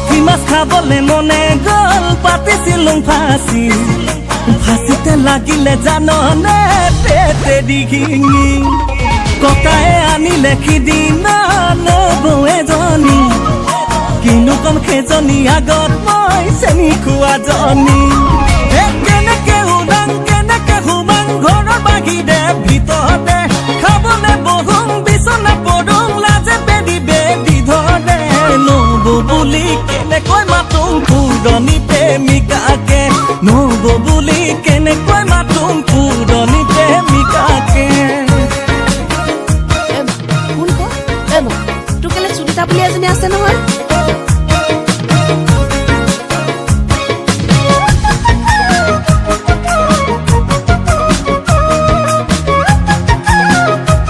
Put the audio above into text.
খাবলে মনে গল পাতিছিলুম ফাঁসি। ফাঁসিতে লাগিলে জাননে পেটে ডিঙি ককায়ে আনিলে সিদিনা নবৌ এজনী কিনো কম সেইজনী আগত মই চেনি খোৱাজনী এ কেনেকে উদাং, কেনেকে সোমাং ঘৰৰ বাহিৰে ভিতৰতে কেনেকৈ মাতোং পুৰণি প্ৰেমিকাকে নহ'ব বুলি কেনেকৈ মাতোং পুৰণি প্ৰেমিকাকে তোৰ কেলে চুলিতা বুলি এজনী আছে নহয়।